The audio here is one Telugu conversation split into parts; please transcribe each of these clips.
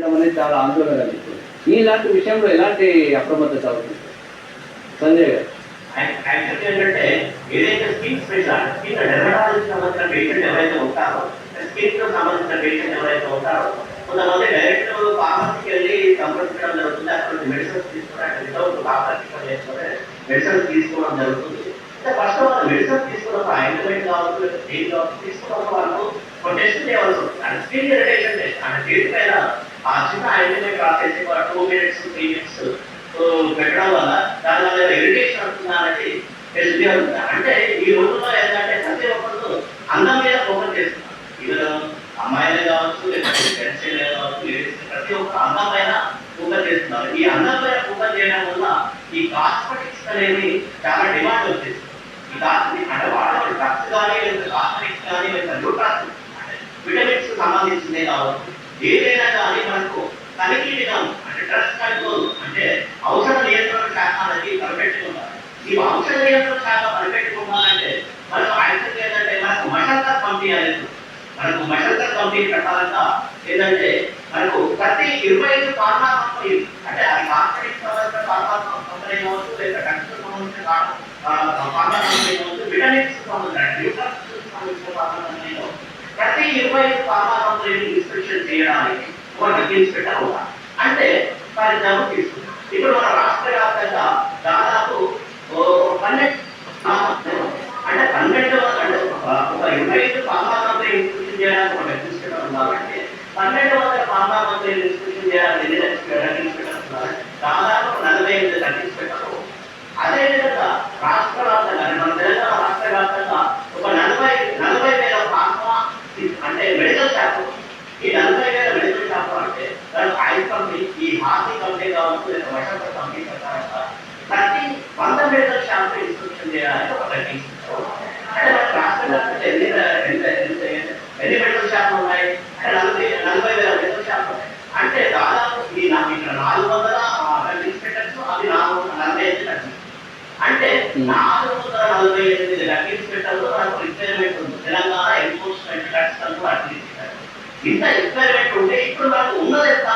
చేయడం అనేది చాలా ఆందోళన కలిగిస్తుంది ఇలాంటి విషయంలో ఎలాంటి అప్రమత్తత అవుతుంది? సంజయ్ గారు. యాక్చువల్లీ ఏంటంటే ఏదైతే స్కిన్ స్పెషల్ స్కిన్ డెర్మటాలజీ సంబంధించిన పేషెంట్ ఎవరైతే ఉంటారో స్కిన్కు సంబంధించిన పేషెంట్ ఎవరైతే ఉంటారో కొంతమంది డైరెక్ట్ ఫార్మసీకి వెళ్ళి సంప్రదించడం జరుగుతుంది. అక్కడ మెడిసిన్స్ తీసుకోవడానికి వితౌట్ డాక్టర్ మెడిసిన్స్ తీసుకోవడం జరుగుతుంది. అంటే ఫస్ట్ వాళ్ళు మెడిసిన్స్ తీసుకున్నప్పుడు ఆయింట్మెంట్ కావచ్చు కావచ్చు తీసుకున్నప్పుడు వాళ్ళు టెస్ట్ చేయవలసి ఉంటుంది అంటే స్కిన్ ఇరిటేషన్ టెస్ట్ అంటే ఆ చిన్న ఆయింట్మెంట్ రాసేసి ఒక టూ మినిట్స్ త్రీ మినిట్స్ పెట్టడం వల్ల దాని వల్ల ఇరిటేషన్ అవుతుందా అనేది అంటే ఈ రోజుల్లో ఏంటంటే ప్రతి ఒక్కరు అందం మీద ఫోకస్ చేస్తున్నారు. ఇవరు అమ్మాయిలే కావచ్చు లేకపోతే కావచ్చు లేడీస్ ప్రతి ఒక్కరు అందం పైన ఫోకస్ చేస్తున్నారు. ఈ అందం పైన ఫోకస్ చేయడం వల్ల ఈ కాస్మెటిక్స్ అనేవి చాలా డిమాండ్ వచ్చేసింది ఈ కాస్మెటిక్ అంటే వాడవాలి డ్రగ్స్ కానీ లేకపోతే కాస్మెటిక్స్ కానీ లేదా న్యూట్రాన్స్ విటమిన్స్ సంబంధించిందే కావచ్చు ఏదైనా కానీ మనకు తనిఖీ విధానం అంటే ట్రస్ట్ కంట్రోల్ అంటే ఔషధ నియంత్రణ శాఖ అనేది కనిపెట్టుకుంటారు ఈ ఔషధ నియంత్రణ శాఖ కనిపెట్టుకుంటానంటే ఉండాలంటే మనకు యాక్చువల్ ఏంటంటే మనకు మషల్తర్ పంపిణీ అనేది. మనకు మషల్తర్ పంపిణీ పెట్టాలంట ఏంటంటే మనకు ప్రతి ఇరవై ఐదు ఫార్మా కంపెనీ అంటే అది కార్పొరేట్ సంబంధించిన ఫార్మా కంపెనీ కావచ్చు లేదా డ్రగ్స్ సంబంధించిన ఫార్మా కంపెనీ కావచ్చు విటమిన్స్ సంబంధించిన సంబంధించిన ఫార్మా కంపెనీ కావచ్చు ప్రతి ఫార్మా కంపెనీని ఇన్స్పెక్షన్ చేయడానికి ఒక ఇన్స్పెక్టర్ అవుతారు అంటే వారి జబ్బు తీసుకుంటాం ఇప్పుడు మన రాష్ట్ర వ్యాప్తంగా దాదాపు పన్నెండు అంటే పన్నెండు అంటే ఒక ఇరవై ఐదు ఫార్మా కంపెనీ ఇన్స్పెక్షన్ చేయడానికి ఒక ఇన్స్పెక్టర్ ఉన్నారంటే పన్నెండు వందల ఫార్మా కంపెనీ ఇన్స్పెక్షన్ చేయాలని ఎన్ని ఇన్స్పెక్టర్ ఉన్నారంటే దాదాపు నలభై ఎనిమిది ఇన్స్పెక్టర్ అదేవిధంగా రాష్ట్ర వ్యాప్తంగా అంటే మన తెలంగాణ రాష్ట్ర వ్యాప్తంగా ఒక నలభై నలభై వేల ఫార్మా అంటే మెడికల్ షాప్ ఈ నలభై వేల మెడికల్ షాప్ అంటే దాని ఆయిల్ కంపెనీ ఈ హార్టీ కంపెనీ కావచ్చు లేదా వసంత కంపెనీ ప్రకారంగా ప్రతి వంద ఇన్స్ట్రక్షన్ అంటే మన ఎన్ని ఎన్ని ఎన్ని- షాపులు ఉన్నాయి అంటే నలభై నలభై వేల మెడికల్ షాపులు అంటే దాదాపు ఈ ఇక్కడ నాలుగు వందల ఇన్స్పెక్టర్స్ అది నాలుగు వందల నలభై ఐదు కట్టింగ్ అంటే నాలుగు వందల నలభై ఎనిమిది లక్కీస్ పెట్టాలో నాకు రిక్వైర్మెంట్ ఉంది తెలంగాణ ఎన్ఫోర్స్మెంట్ యాక్ట్స్ అంటూ అడ్మినిస్ట్రేషన్ ఇంత రిక్వైర్మెంట్ ఉంటే ఇప్పుడు మనకు ఉన్నది ఎంత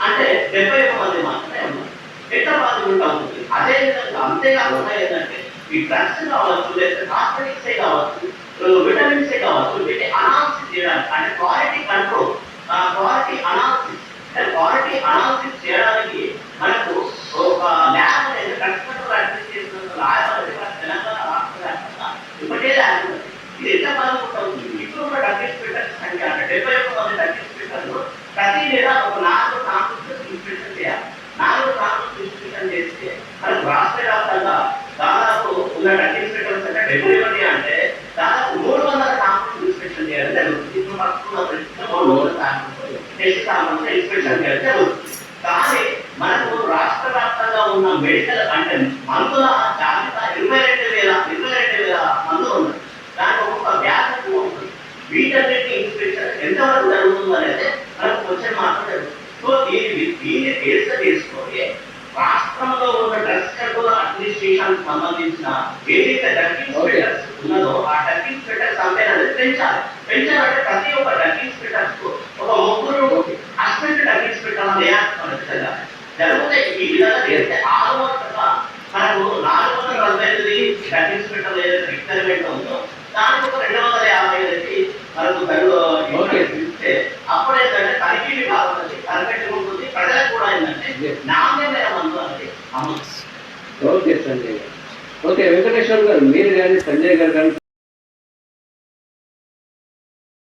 అంటే డెబ్బై మంది మాత్రమే ఉన్నారు. ఎట్లా బాధ్యత ఉంటుంది అదే విధంగా అంతేకాకుండా ఏంటంటే ఈ డ్రగ్స్ కావచ్చు లేదా కాస్మెటిక్సే కావచ్చు విటమిన్సే కావచ్చు వీటి అనాలిసిస్ చేయడానికి అంటే quality control quality analysis quality analysis చేయడానికి మనకు ఒక ల్యాబ్ అనేది డ్రగ్స్ కంట్రోల్ అడ్మినిస్ట్రేషన్ ల్యాబ్ అనేది మన తెలంగాణ రాష్ట్ర వ్యాప్తంగా ఇప్పటికే ల్యాబ్ ఇది ఎంత బాగుంటుంది ఇప్పుడు ఉన్న డ్రగ్ సంఖ్య అంటే డెబ్బై ఒక్క మంది డ్రగ్ ప్రతి నెల ఒక నాలుగు ఉన్న మెడికల్ అంటే మందుల జాబితా ఇరవై రెండు వేల ఇరవై రెండు వేల మందులు ఉన్నాయి. దాని ఒక్కొక్క వ్యాధి ఉంటుంది. వీటన్నిటి ఇన్స్పెక్షన్ ఎంతవరకు జరుగుతుంది అనేది మనకు కొంచెం మాత్రం సో దీన్ని దీన్ని బేస్ చేసుకొని రాష్ట్రంలో ఉన్న డ్రగ్స్ కంట్రోల్ అడ్మినిస్ట్రేషన్ సంబంధించిన ఏదైతే డ్రగ్ ఇన్స్పెక్టర్స్ ఉన్నదో ఆ డ్రగ్ ఇన్స్పెక్టర్ సంఖ్య అనేది పెంచాలి. పెంచాలంటే ప్రతి ఒక్క డ్రగ్ ఇన్స్పెక్టర్స్కు ఒక ముగ్గురు అసిస్టెంట్ డ్రగ్ ఇన్స్పెక్టర్ నియామకం జరిగితే ఈ విధంగా చేస్తే ఆరు వందల మనకు నాలుగు వందల నలభై ఎనిమిది డ్రగ్ ఇన్స్పెక్టర్ ఏదైతే రిక్వైర్మెంట్ ఉందో దానికి ఒక రెండు వందల యాభై అనేది మనకు తగు ఇస్తే అప్పుడు ఏంటంటే తనిఖీ విభాగం కనిపెట్టి ఉంటుంది ప్రజలకు కూడా ఏంటంటే నాణ్యమైన మందు అనేది అమ్మ ఓకే సంజయ్ గారు. ఓకే వెంకటేశ్వర్ గారు మీరు కానీ సంజయ్ గారు కానీ